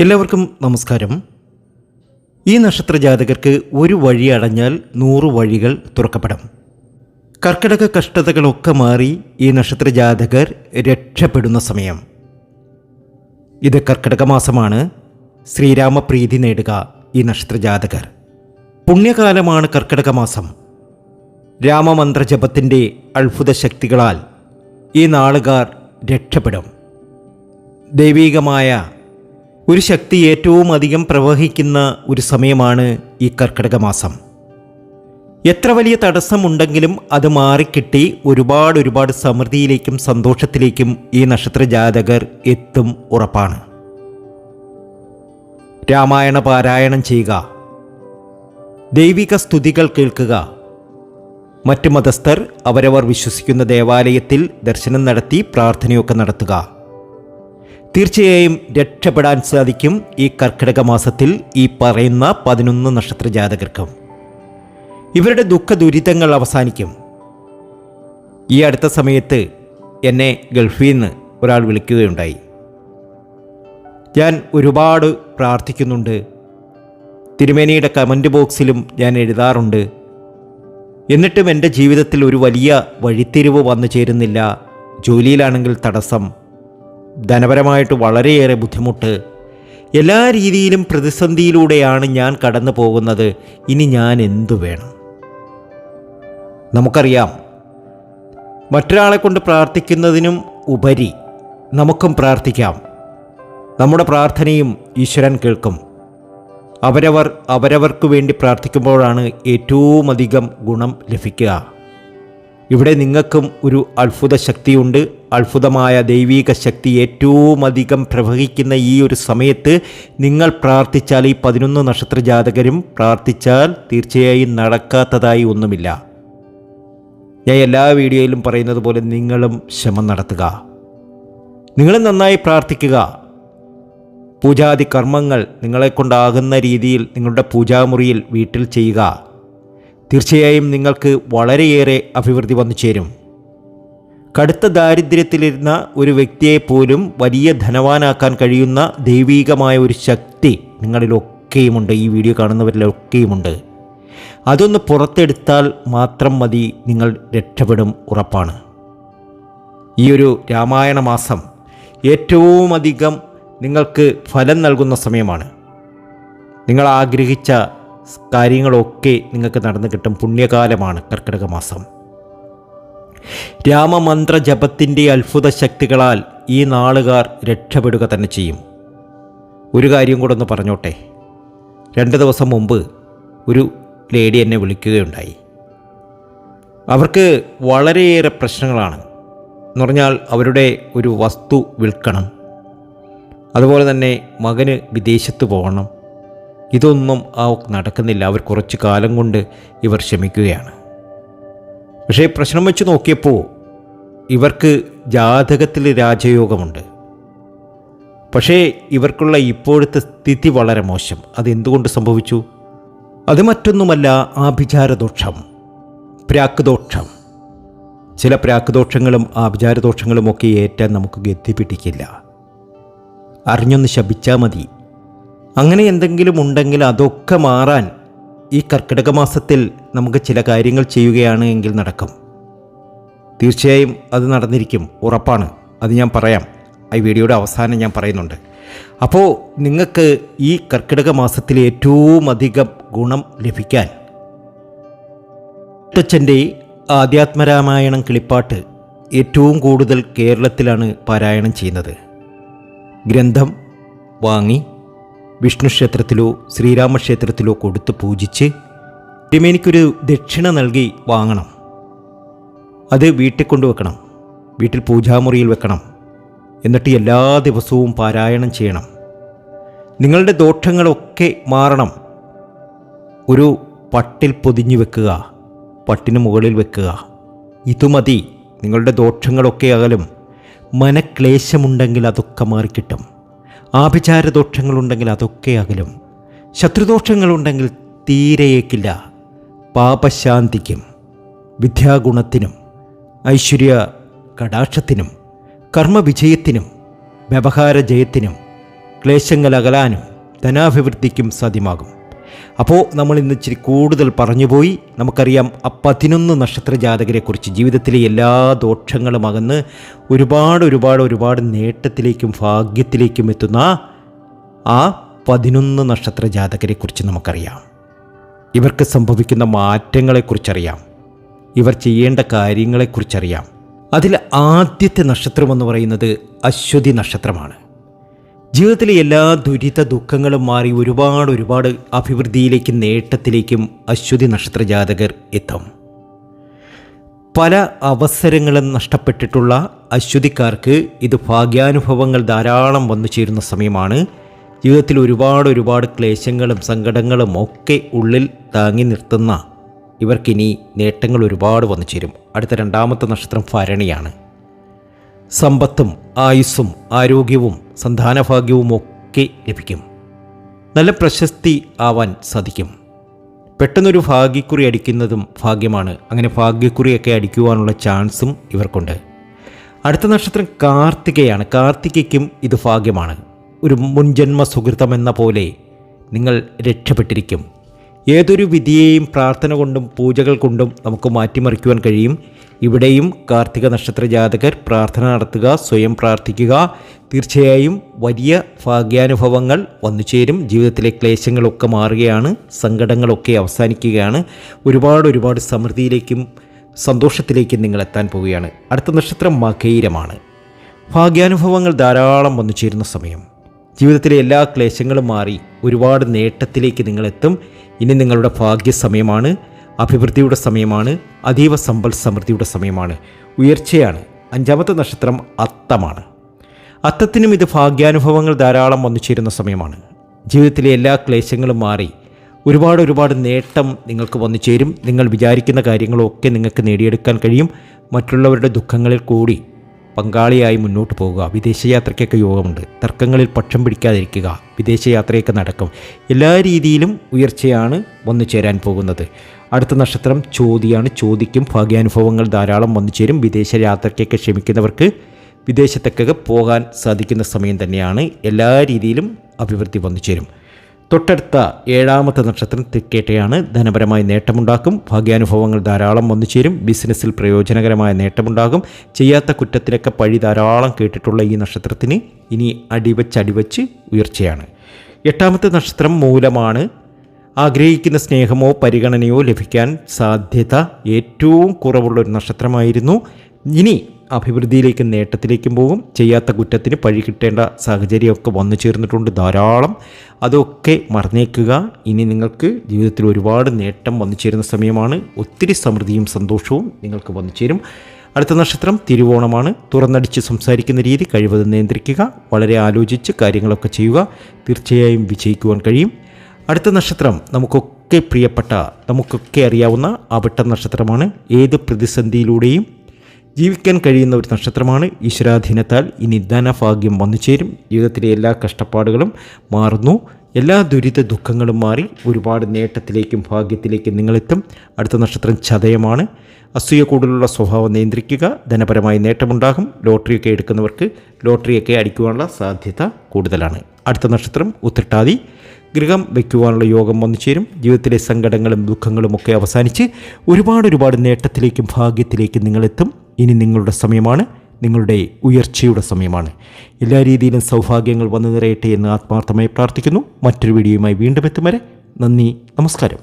എല്ലാവർക്കും നമസ്കാരം. ഈ നക്ഷത്ര ജാതകർക്ക് ഒരു വഴി അടഞ്ഞാൽ നൂറ് വഴികൾ തുറക്കപ്പെടും. കർക്കിടക കഷ്ടതകളൊക്കെ മാറി ഈ നക്ഷത്ര ജാതകർ രക്ഷപ്പെടുന്ന സമയം. ഇത് കർക്കിടക മാസമാണ്. ശ്രീരാമപ്രീതി നേടുക ഈ നക്ഷത്ര ജാതകർ പുണ്യകാലമാണ് കർക്കിടക മാസം. രാമമന്ത്രജപത്തിന്റെ അത്ഭുത ശക്തികളാൽ ഈ നാളുകാർ രക്ഷപ്പെടും. ദൈവീകമായ ഒരു ശക്തി ഏറ്റവും അധികം പ്രവഹിക്കുന്ന ഒരു സമയമാണ് ഈ കർക്കിടക മാസം. എത്ര വലിയ തടസ്സമുണ്ടെങ്കിലും അത് മാറിക്കിട്ടി ഒരുപാട് ഒരുപാട് സമൃദ്ധിയിലേക്കും സന്തോഷത്തിലേക്കും ഈ നക്ഷത്ര ജാതകർ എത്തും ഉറപ്പാണ്. രാമായണ പാരായണം ചെയ്യുക. ദൈവിക സ്തുതികൾ കേൾക്കുക. മറ്റ് മതസ്ഥർ അവരവർ വിശ്വസിക്കുന്ന ദേവാലയത്തിൽ ദർശനം നടത്തി പ്രാർത്ഥനയൊക്കെ നടത്തുക. തീർച്ചയായും രക്ഷപ്പെടാൻ സാധിക്കും ഈ കർക്കിടക മാസത്തിൽ ഈ പറയുന്ന പതിനൊന്ന് നക്ഷത്ര ജാതകർക്കും ഇവരുടെ ദുഃഖ ദുരിതങ്ങൾ അവസാനിക്കും. ഈ അടുത്ത സമയത്ത് എന്നെ ഗൾഫിൽ നിന്ന് ഒരാൾ വിളിക്കുകയുണ്ടായി. ഞാൻ ഒരുപാട് പ്രാർത്ഥിക്കുന്നുണ്ട്. തിരുമേനിയുടെ കമന്റ് ബോക്സിലും ഞാൻ എഴുതാറുണ്ട്. എന്നിട്ടും എന്റെ ജീവിതത്തിൽ ഒരു വലിയ വഴിത്തിരിവ് വന്നു ചേരുന്നില്ല. ജോലിയിലാണെങ്കിൽ തടസ്സം ധനപരമായിട്ട് വളരെയേറെ ബുദ്ധിമുട്ട്. എല്ലാ രീതിയിലും പ്രതിസന്ധിയിലൂടെയാണ് ഞാൻ കടന്നു പോകുന്നത്. ഇനി ഞാൻ എന്തു വേണം? നമുക്കറിയാം മറ്റൊരാളെ കൊണ്ട് പ്രാർത്ഥിക്കുന്നതിനും ഉപരി നമുക്കും പ്രാർത്ഥിക്കാം. നമ്മുടെ പ്രാർത്ഥനയും ഈശ്വരൻ കേൾക്കും. അവരവർ അവരവർക്ക് വേണ്ടി പ്രാർത്ഥിക്കുമ്പോഴാണ് ഏറ്റവും അധികം ഗുണം ലഭിക്കുക. ഇവിടെ നിങ്ങൾക്കും ഒരു അത്ഭുത ശക്തിയുണ്ട്. അത്ഭുതമായ ദൈവീക ശക്തി ഏറ്റവും അധികം പ്രവഹിക്കുന്ന ഈ ഒരു സമയത്ത് നിങ്ങൾ പ്രാർത്ഥിച്ചാൽ ഈ പതിനൊന്ന് നക്ഷത്ര ജാതകരും പ്രാർത്ഥിച്ചാൽ തീർച്ചയായും നടക്കാത്തതായി ഒന്നുമില്ല. ഞാൻ എല്ലാ വീഡിയോയിലും പറയുന്നത് പോലെ നിങ്ങളും ശ്രമം നടത്തുക. നിങ്ങൾ നന്നായി പ്രാർത്ഥിക്കുക. പൂജാതി കർമ്മങ്ങൾ നിങ്ങളെക്കൊണ്ടാകുന്ന രീതിയിൽ നിങ്ങളുടെ പൂജാമുറിയിൽ വീട്ടിൽ ചെയ്യുക. തീർച്ചയായും നിങ്ങൾക്ക് വളരെയേറെ അഭിവൃദ്ധി വന്നു ചേരും. കടുത്ത ദാരിദ്ര്യത്തിലിരുന്ന ഒരു വ്യക്തിയെ പോലും വലിയ ധനവാനാക്കാൻ കഴിയുന്ന ദൈവീകമായ ഒരു ശക്തി നിങ്ങളിലൊക്കെയുമുണ്ട്. ഈ വീഡിയോ കാണുന്നവരിലൊക്കെയുമുണ്ട്. അതൊന്ന് പുറത്തെടുത്താൽ മാത്രം മതി നിങ്ങൾ രക്ഷപ്പെടും ഉറപ്പാണ്. ഈ ഒരു രാമായണ മാസം ഏറ്റവും അധികം നിങ്ങൾക്ക് ഫലം നൽകുന്ന സമയമാണ്. നിങ്ങൾ ആഗ്രഹിച്ച കാര്യങ്ങളൊക്കെ നിങ്ങൾക്ക് നടന്നു കിട്ടും പുണ്യകാലമാണ് കർക്കിടക മാസം. രാമമന്ത്ര ജപത്തിന്റെ അത്ഭുത ശക്തികളാൽ ഈ നാളുകാർ രക്ഷപ്പെടുക തന്നെ ചെയ്യും. ഒരു കാര്യം കൂടെ ഒന്ന് പറഞ്ഞോട്ടെ. രണ്ട് ദിവസം മുമ്പ് ഒരു ലേഡി എന്നെ വിളിക്കുകയുണ്ടായി. അവർക്ക് വളരെയേറെ പ്രശ്നങ്ങളാണ്. എന്ന് പറഞ്ഞാൽ അവരുടെ ഒരു വസ്തു വിൽക്കണം. അതുപോലെ തന്നെ മകന് വിദേശത്ത് പോകണം. ഇതൊന്നും ആ നടക്കുന്നില്ല. അവർ കുറച്ച് കാലം കൊണ്ട് ഇവർ ക്ഷമിക്കുകയാണ്. പക്ഷേ പ്രശ്നം വെച്ച് നോക്കിയപ്പോൾ ഇവർക്ക് ജാതകത്തിൽ രാജയോഗമുണ്ട്. പക്ഷേ ഇവർക്കുള്ള ഇപ്പോഴത്തെ സ്ഥിതി വളരെ മോശം. അതെന്തുകൊണ്ട് സംഭവിച്ചു? അത് മറ്റൊന്നുമല്ല ആഭിചാരദോഷം പ്രാക്കുദോഷം. ചില പ്രാക്കുദോഷങ്ങളും ആഭിചാരദോഷങ്ങളും ഒക്കെ ഏറ്റാൻ നമുക്ക് ഗതി അറിഞ്ഞൊന്ന് ശപിച്ചാൽ മതി. അങ്ങനെ എന്തെങ്കിലും ഉണ്ടെങ്കിൽ അതൊക്കെ മാറാൻ ഈ കർക്കിടക മാസത്തിൽ നമുക്ക് ചില കാര്യങ്ങൾ ചെയ്യുകയാണ് എങ്കിൽ നടക്കും. തീർച്ചയായും അത് നടന്നിരിക്കും. ഉറപ്പാണ്. അത് ഞാൻ പറയാം. ഈ വീഡിയോയുടെ അവസാനം ഞാൻ പറയുന്നുണ്ട്. അപ്പോൾ നിങ്ങൾക്ക് ഈ കർക്കിടക മാസത്തിൽ ഏറ്റവും അധികം ഗുണം ലഭിക്കാൻ മുത്തച്ഛന്റെ ആധ്യാത്മരാമായണം കിളിപ്പാട്ട് ഏറ്റവും കൂടുതൽ കേരളത്തിലാണ് പാരായണം ചെയ്യുന്നത്. ഗ്രന്ഥം വാങ്ങി വിഷ്ണു ക്ഷേത്രത്തിലോ ശ്രീരാമക്ഷേത്രത്തിലോ കൊടുത്ത് പൂജിച്ച് തിരുമേനിക്കൊരു ദക്ഷിണ നൽകി വാങ്ങണം. അത് വീട്ടിൽ കൊണ്ടുവെക്കണം. വീട്ടിൽ പൂജാമുറിയിൽ വെക്കണം. എന്നിട്ട് എല്ലാ ദിവസവും പാരായണം ചെയ്യണം. നിങ്ങളുടെ ദോഷങ്ങളൊക്കെ മാറണം. ഒരു പട്ടിൽ പൊതിഞ്ഞു വെക്കുക. പട്ടിന് മുകളിൽ വെക്കുക. ഇത് മതി. നിങ്ങളുടെ ദോഷങ്ങളൊക്കെ അകലും. മനക്ലേശമുണ്ടെങ്കിൽ അതൊക്കെ മാറിക്കിട്ടും. ആഭിചാര ദോഷങ്ങളുണ്ടെങ്കിൽ അതൊക്കെ അകലും ശത്രുദോഷങ്ങളുണ്ടെങ്കിൽ തീരെയേക്കില്ല. പാപശാന്തിക്കും വിദ്യാഗുണത്തിനും ഐശ്വര്യ കടാക്ഷത്തിനും കർമ്മവിജയത്തിനും വ്യവഹാര ജയത്തിനും ക്ലേശങ്ങൾ അകലാനും ധനാഭിവൃദ്ധിക്കും സാധ്യമാകും. അപ്പോൾ നമ്മൾ ഇന്ന് ഇച്ചിരി കൂടുതൽ പറഞ്ഞുപോയി. നമുക്കറിയാം ആ പതിനൊന്ന് നക്ഷത്ര ജാതകരെക്കുറിച്ച് ജീവിതത്തിലെ എല്ലാ ദോഷങ്ങളും അകന്ന് ഒരുപാട് ഒരുപാട് ഒരുപാട് നേട്ടത്തിലേക്കും ഭാഗ്യത്തിലേക്കും എത്തുന്ന ആ പതിനൊന്ന് നക്ഷത്ര ജാതകരെക്കുറിച്ച് നമുക്കറിയാം. ഇവർക്ക് സംഭവിക്കുന്ന മാറ്റങ്ങളെക്കുറിച്ചറിയാം. ഇവർ ചെയ്യേണ്ട കാര്യങ്ങളെക്കുറിച്ചറിയാം. അതിൽ ആദ്യത്തെ നക്ഷത്രമെന്ന് പറയുന്നത് അശ്വതി നക്ഷത്രമാണ്. ജീവിതത്തിലെ എല്ലാ ദുരിത ദുഃഖങ്ങളും മാറി ഒരുപാട് ഒരുപാട് അഭിവൃദ്ധിയിലേക്കും നേട്ടത്തിലേക്കും അശ്വതി നക്ഷത്ര ജാതകർ എത്തും. പല അവസരങ്ങളും നഷ്ടപ്പെട്ടിട്ടുള്ള അശ്വതിക്കാർക്ക് ഇത് ഭാഗ്യാനുഭവങ്ങൾ ധാരാളം വന്നു ചേരുന്ന സമയമാണ്. ജീവിതത്തിൽ ഒരുപാട് ഒരുപാട് ക്ലേശങ്ങളും സങ്കടങ്ങളും ഒക്കെ ഉള്ളിൽ താങ്ങി നിർത്തുന്ന ഇവർക്കിനി നേട്ടങ്ങൾ ഒരുപാട് വന്നു ചേരും. അടുത്ത രണ്ടാമത്തെ നക്ഷത്രം ഭരണിയാണ്. സമ്പത്തും ആയുസ്സും ആരോഗ്യവും സന്താനഭാഗ്യവും ഒക്കെ ലഭിക്കും. നല്ല പ്രശസ്തി ആവാൻ സാധിക്കും. പെട്ടെന്നൊരു ഭാഗ്യക്കുറി അടിക്കുന്നതും ഭാഗ്യമാണ്. അങ്ങനെ ഭാഗ്യക്കുറിയൊക്കെ അടിക്കുവാനുള്ള ചാൻസും ഇവർക്കുണ്ട്. അടുത്ത നക്ഷത്രം കാർത്തികയാണ്. കാർത്തികയ്ക്കും ഇത് ഭാഗ്യമാണ്. ഒരു മുൻജന്മ സുഹൃത്തം എന്ന പോലെ നിങ്ങൾ രക്ഷപ്പെട്ടിരിക്കും. ഏതൊരു വിധിയെയും പ്രാർത്ഥന കൊണ്ടും പൂജകൾ കൊണ്ടും നമുക്ക് മാറ്റിമറിക്കുവാൻ കഴിയും. ഇവിടെയും കാർത്തിക നക്ഷത്ര ജാതകർ പ്രാർത്ഥന നടത്തുക സ്വയം പ്രാർത്ഥിക്കുക. തീർച്ചയായും വലിയ ഭാഗ്യാനുഭവങ്ങൾ വന്നു ചേരും ജീവിതത്തിലെ ക്ലേശങ്ങളൊക്കെ മാറുകയാണ് സങ്കടങ്ങളൊക്കെ അവസാനിക്കുകയാണ്. ഒരുപാട് ഒരുപാട് സമൃദ്ധിയിലേക്കും സന്തോഷത്തിലേക്കും നിങ്ങൾ എത്താൻ പോവുകയാണ്. അടുത്ത നക്ഷത്രം മകൈരമാണ്. ഭാഗ്യാനുഭവങ്ങൾ ധാരാളം വന്നു ചേരുന്ന സമയം. ജീവിതത്തിലെ എല്ലാ ക്ലേശങ്ങളും മാറി ഒരുപാട് നേട്ടത്തിലേക്ക് നിങ്ങളെത്തും. ഇനി നിങ്ങളുടെ ഭാഗ്യസമയമാണ്. അഭിവൃദ്ധിയുടെ സമയമാണ് അതീവ സമ്പൽ സമൃദ്ധിയുടെ സമയമാണ്. ഉയർച്ചയാണ് അഞ്ചാമത്തെ നക്ഷത്രം അത്തമാണ്. അത്തത്തിനും ഇത് ഭാഗ്യാനുഭവങ്ങൾ ധാരാളം വന്നു ചേരുന്ന സമയമാണ്. ജീവിതത്തിലെ എല്ലാ ക്ലേശങ്ങളും മാറി ഒരുപാട് ഒരുപാട് നേട്ടം നിങ്ങൾക്ക് വന്നു ചേരും. നിങ്ങൾ വിചാരിക്കുന്ന കാര്യങ്ങളൊക്കെ നിങ്ങൾക്ക് നേടിയെടുക്കാൻ കഴിയും. മറ്റുള്ളവരുടെ ദുഃഖങ്ങളിൽ കൂടി പങ്കാളിയായി മുന്നോട്ട് പോകുക. വിദേശയാത്രയ്ക്കൊക്കെ യോഗമുണ്ട്. തർക്കങ്ങളിൽ പക്ഷം പിടിക്കാതിരിക്കുക. വിദേശയാത്രയൊക്കെ നടക്കും. എല്ലാ രീതിയിലും ഉയർച്ചയാണ് വന്നു ചേരാൻ പോകുന്നത്. അടുത്ത നക്ഷത്രം ചോതിയാണ്. ചോദിക്കും ഭാഗ്യാനുഭവങ്ങൾ ധാരാളം വന്നു ചേരും. വിദേശ യാത്രയ്ക്കൊക്കെ ക്ഷമിക്കുന്നവർക്ക് വിദേശത്തൊക്കെ പോകാൻ സാധിക്കുന്ന സമയം തന്നെയാണ്. എല്ലാ രീതിയിലും അഭിവൃദ്ധി വന്നു ചേരും. തൊട്ടടുത്ത ഏഴാമത്തെ നക്ഷത്രം തിക്കേട്ടയാണ് ധനപരമായി നേട്ടമുണ്ടാക്കും. ഭാഗ്യാനുഭവങ്ങൾ ധാരാളം വന്നു ചേരും. ബിസിനസ്സിൽ പ്രയോജനകരമായ നേട്ടമുണ്ടാകും. ചെയ്യാത്ത കുറ്റത്തിനൊക്കെ പഴി ധാരാളം കേട്ടിട്ടുള്ള ഈ നക്ഷത്രത്തിന് ഇനി അടിവച്ചടിവച്ച് അടിവച്ച് ഉയർച്ചയാണ്. എട്ടാമത്തെ നക്ഷത്രം മൂലമാണ്. ആഗ്രഹിക്കുന്ന സ്നേഹമോ പരിഗണനയോ ലഭിക്കാൻ സാധ്യത ഏറ്റവും കുറവുള്ള ഒരു നക്ഷത്രമായിരുന്നു. ഇനി അഭിവൃദ്ധിയിലേക്കും നേട്ടത്തിലേക്കും പോകും. ചെയ്യാത്ത കുറ്റത്തിന് പഴി കിട്ടേണ്ട സാഹചര്യമൊക്കെ വന്നു ചേർന്നിട്ടുണ്ട് ധാരാളം. അതൊക്കെ മറന്നേക്കുക. ഇനി നിങ്ങൾക്ക് ജീവിതത്തിൽ ഒരുപാട് നേട്ടം വന്നു ചേരുന്ന സമയമാണ്. ഒത്തിരി സമൃദ്ധിയും സന്തോഷവും നിങ്ങൾക്ക് വന്നു ചേരും. അടുത്ത നക്ഷത്രം തിരുവോണമാണ്. തുറന്നടിച്ച് സംസാരിക്കുന്ന രീതി കഴിവതും നിയന്ത്രിക്കുക. വളരെ ആലോചിച്ച് കാര്യങ്ങളൊക്കെ ചെയ്യുക. തീർച്ചയായും വിജയിക്കുവാൻ കഴിയും. അടുത്ത നക്ഷത്രം നമുക്കൊക്കെ പ്രിയപ്പെട്ട നമുക്കൊക്കെ അറിയാവുന്ന അവിട്ട നക്ഷത്രമാണ്. ഏത് പ്രതിസന്ധിയിലൂടെയും ജീവിക്കാൻ കഴിയുന്ന ഒരു നക്ഷത്രമാണ് ഈശ്വരാധീനത്താൽ. ഇനി ധനഭാഗ്യം വന്നു ചേരും. ജീവിതത്തിലെ എല്ലാ കഷ്ടപ്പാടുകളും മാറുന്നു. എല്ലാ ദുരിത ദുഃഖങ്ങളും മാറി ഒരുപാട് നേട്ടത്തിലേക്കും ഭാഗ്യത്തിലേക്കും നിങ്ങളെത്തും. അടുത്ത നക്ഷത്രം ചതയമാണ്. അസൂയ കൂടുതലുള്ള സ്വഭാവം നിയന്ത്രിക്കുക. ധനപരമായ നേട്ടമുണ്ടാകും. ലോട്ടറിയൊക്കെ എടുക്കുന്നവർക്ക് ലോട്ടറിയൊക്കെ അടിക്കുവാനുള്ള സാധ്യത കൂടുതലാണ്. അടുത്ത നക്ഷത്രം ഉത്രട്ടാതി. ഗൃഹം വയ്ക്കുവാനുള്ള യോഗം വന്നു ചേരും. ജീവിതത്തിലെ സങ്കടങ്ങളും ദുഃഖങ്ങളും ഒക്കെ അവസാനിച്ച് ഒരുപാട് ഒരുപാട് നേട്ടത്തിലേക്കും ഭാഗ്യത്തിലേക്കും നിങ്ങളെത്തും. ഇനി നിങ്ങളുടെ സമയമാണ് നിങ്ങളുടെ ഉയർച്ചയുടെ സമയമാണ്. എല്ലാ രീതിയിലും സൗഭാഗ്യങ്ങൾ വന്നു നിറയട്ടെ എന്ന് ആത്മാർത്ഥമായി പ്രാർത്ഥിക്കുന്നു. മറ്റൊരു വീഡിയോയുമായി വീണ്ടും എത്തും വരെ നന്ദി നമസ്കാരം.